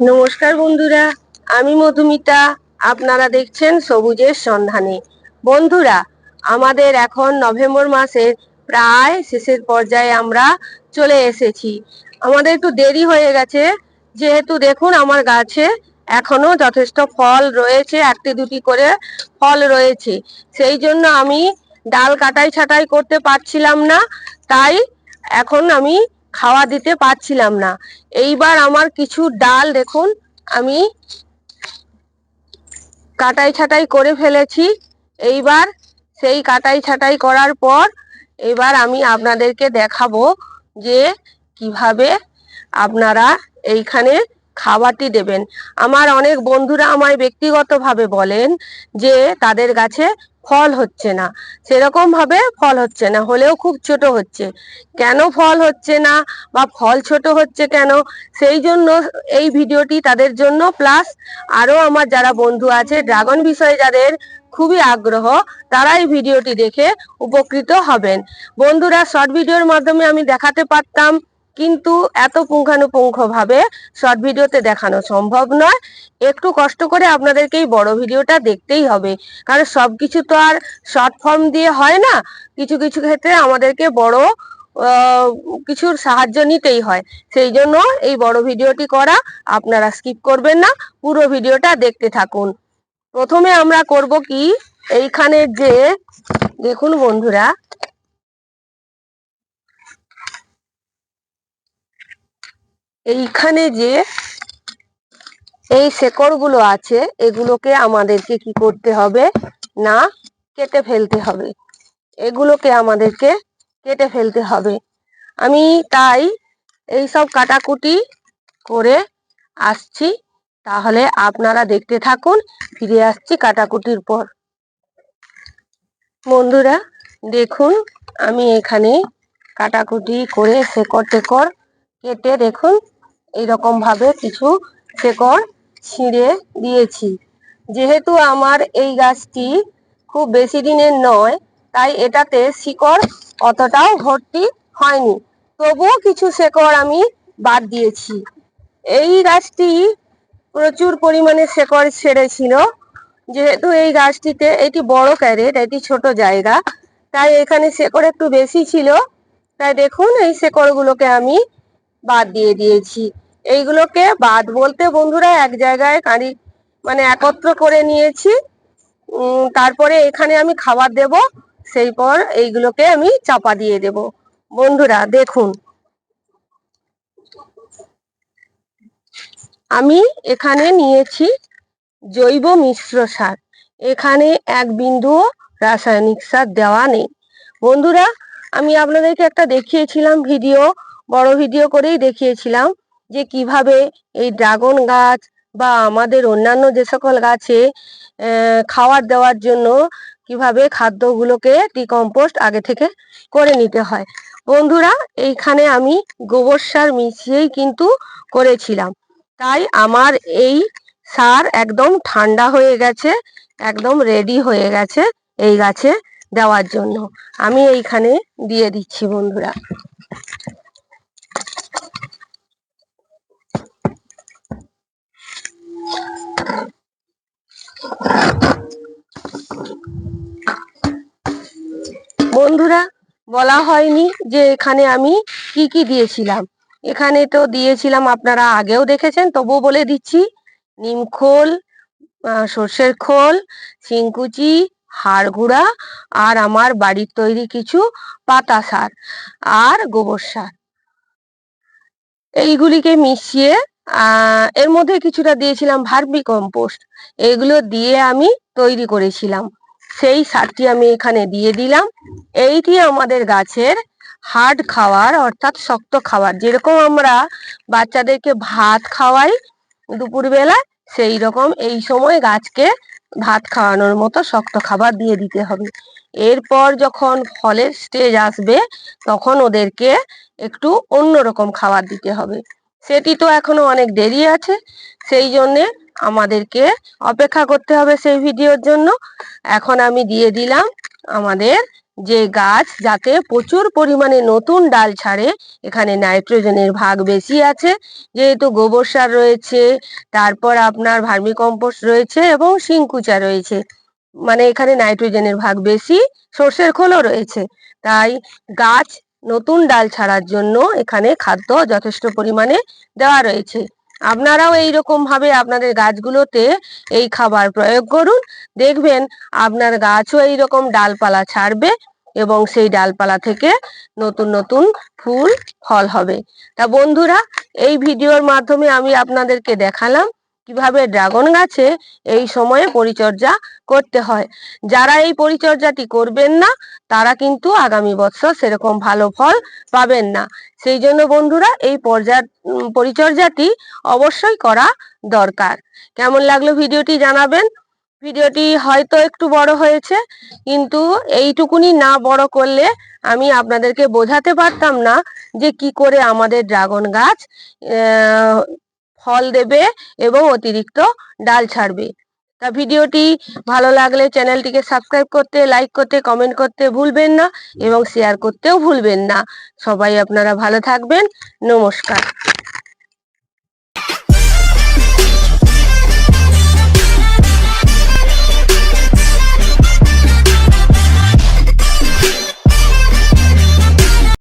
নমস্কার বন্ধুরা, আমি মধুমিতা। আপনারা দেখছেন সবুজের সন্ধানে। বন্ধুরা, আমাদের এখন নভেম্বর মাসের প্রায় শেষের পর্যায়ে আমরা চলে এসেছি। আমাদের একটু দেরি হয়ে গেছে। যেহেতু দেখুন, আমার গাছে এখনও যথেষ্ট ফল রয়েছে, একটি দুটি করে ফল রয়েছে। সেই জন্য আমি ডাল কাটাই ছাটাই করতে পারছিলাম না। তাই এখন আমি খাওয়া দিতে পারছিলাম না। এইবার আমার কিছু ডাল দেখুন, আমি কাটাই ছাটাই করে ফেলেছি। এইবার সেই কাটাই ছাটাই করার পর এবার আমি আপনাদেরকে দেখাবো যে কীভাবে আপনারা এইখানে খাবারটি দেবেন। আমার অনেক বন্ধুরা আমায় ব্যক্তিগতভাবে বলেন যে তাদের গাছে ফল হচ্ছে না। সেরকম ভাবে ফল হচ্ছে না, হলেও খুব ছোট হচ্ছে। কেন ফল হচ্ছে না বা ফল ছোট হচ্ছে কেন? সেই জন্য এই ভিডিওটি তাদের জন্য, প্লাস আরও আমার যারা বন্ধু আছে, ড্রাগন বিষয়ে যাদের খুবই আগ্রহ তারা এই ভিডিওটি দেখে উপকৃত হবেন। বন্ধুরা, শর্ট ভিডিওর মাধ্যমে আমি দেখাতে পারতাম কিন্তু এত পুঙ্খানুপুঙ্খ ভাবে শর্ট ভিডিওতে দেখানো সম্ভব নয়। একটু কষ্ট করে আপনাদেরকে এই বড় ভিডিওটা দেখতেই হবে। কারণ সবকিছু তো আর শর্ট ফর্ম দিয়ে হয় না। কিছু কিছু ক্ষেত্রে আমাদেরকে বড় কিছুর সাহায্য নিতেই হয়। সেই জন্য এই বড় ভিডিওটি করা আপনারা স্কিপ করবেন না। পুরো ভিডিওটা দেখতে থাকুন। প্রথমে আমরা করব কি? এইখানে যে, দেখুন বন্ধুরা এইখানে যে এই শেকড়গুলো আছে, এগুলোকে আমাদেরকে কি করতে হবে? না, কেটে ফেলতে হবে। এগুলোকে আমাদেরকে কেটে ফেলতে হবে। আমি তাই এই সব কাটাকুটি করে আসছি। তাহলে আপনারা দেখতে থাকুন, ফিরে আসছি কাটাকুটির পর। বন্ধুরা, দেখুন, আমি এখানে কাটাকুটি করে শেকড় টেকড় কেটে দেখুন এইরকম ভাবে কিছু শেকড় ছিঁড়ে দিয়েছি। যেহেতু আমার এই গাছটি খুব বেশি দিনের নয়, তাই এটাতে শিকড় অতটাও ভর্তি হয়নি। তবুও কিছু শেকড় আমি বাদ দিয়েছি। এই গাছটি প্রচুর পরিমাণে শেকড় ছেড়েছিল। যেহেতু এই গাছটিতে এটি বড় ক্যারেট, এটি ছোট জায়গা, তাই এখানে শেকড় একটু বেশি ছিল। তাই দেখুন এই শেকড়গুলোকে আমি বাদ দিয়ে দিয়েছি। এইগুলোকে বাদ বলতে বন্ধুরা এক জায়গায় কাঁড়ি মানে একত্র করে নিয়েছি। তারপরে এখানে আমি খাবার দেব, সেই পর এইগুলোকে আমি চাপা দিয়ে দেব। বন্ধুরা, দেখুন। আমি এখানে নিয়েছি জৈব মিশ্র সার। এখানে এক বিন্দুও রাসায়নিক সার দেওয়া নেই। বন্ধুরা, আমি আপনাদেরকে একটা দেখিয়েছিলাম ভিডিও বড় ভিডিও করেই দেখিয়েছিলাম যে কীভাবে এই ড্রাগন গাছ বা আমাদের অন্যান্য যে সকল গাছে খাবার দেওয়ার জন্য কীভাবে খাদ্যগুলোকে ডিকম্পোস্ট আগে থেকে করে নিতে হয়। বন্ধুরা, এইখানে আমি গোবর সার মিশিয়েই কিন্তু করেছিলাম। তাই আমার এই সার একদম ঠান্ডা হয়ে গেছে, একদম রেডি হয়ে গেছে এই গাছে দেওয়ার জন্য। আমি এইখানে দিয়ে দিচ্ছি বন্ধুরা। বলা হয়নি যে এখানে আমি কি কি দিয়েছিলাম। এখানে তো দিয়েছিলাম আপনারা আগেও দেখেছেন, তবুও বলে দিচ্ছি, নিম খোল সর্ষের খোল, শিংকুচি, হাড় আর আমার বাড়ির তৈরি কিছু পাতা সার আর গোবর সার। এইগুলিকে মিশিয়ে এর মধ্যে কিছুটা দিয়েছিলাম ভার্মি কম্পোস্ট। এগুলো দিয়ে আমি তৈরি করেছিলাম। সেই সারটি আমি এখানে দিয়ে দিলাম। এইটি আমাদের গাছের হার্ড খাওয়ার অর্থাৎ শক্ত খাবার যেরকম আমরা বাচ্চাদেরকে ভাত খাওয়াই দুপুরবেলা সেই রকম এই সময় গাছকে ভাত খাওয়ানোর মতো শক্ত খাবার দিয়ে দিতে হবে। এরপর যখন ফলের স্টেজ আসবে, তখন ওদেরকে একটু অন্যরকম খাবার দিতে হবে। সেটি তো এখনও অনেক দেরি আছে, সেই জন্যে আমাদেরকে অপেক্ষা করতে হবে সেই ভিডিওর জন্য। এখন আমি দিয়ে দিলাম আমাদের যে গাছ, যাতে প্রচুর পরিমাণে নতুন ডাল ছাড়ে, এখানে নাইট্রোজেনের ভাগ বেশি আছে। যেহেতু গোবর সার রয়েছে, তারপর আপনার ভার্মি কম্পোস্ট রয়েছে এবং শিংকুচা রয়েছে। মানে এখানে নাইট্রোজেনের ভাগ বেশি, সর্ষের খোলও রয়েছে। তাই গাছ নতুন ডাল ছাড়ার জন্য এখানে খাদ্য যথেষ্ট পরিমাণে দেওয়া রয়েছে। আপনারাও এইরকম ভাবে আপনাদের গাছগুলোতে এই খাবার প্রয়োগ করুন। দেখবেন আপনার গাছও এইরকম ডালপালা ছাড়বে এবং সেই ডালপালা থেকে নতুন নতুন ফুল, ফল হবে। তা বন্ধুরা, এই ভিডিওর মাধ্যমে আমি আপনাদেরকে দেখালাম কীভাবে ড্রাগন গাছে এই সময়ে পরিচর্যা করতে হয়। যারা এই পরিচর্যাটি করবেন না, তারা কিন্তু আগামী বছর সেরকম ভালো ফল পাবেন না। সেই জন্য বন্ধুরা, এই পর্যা পরিচর্যাটি অবশ্যই করা দরকার। কেমন লাগল ভিডিওটি জানাবেন? ভিডিওটি হয়তো একটু বড় হয়েছে, কিন্তু এইটুকুনি না বড় করলে আমি আপনাদেরকে বোঝাতে পারতাম না যে কি করে আমাদের ড্রাগন গাছ ফল দেবে এবং অতিরিক্ত ডাল ছাড়বে। তা ভিডিওটি ভালো লাগলে চ্যানেলটিকে সাবস্ক্রাইব করতে, লাইক করতে, কমেন্ট করতে ভুলবেন না এবং শেয়ার করতেও ভুলবেন না। সবাই আপনারা ভালো থাকবেন। নমস্কার।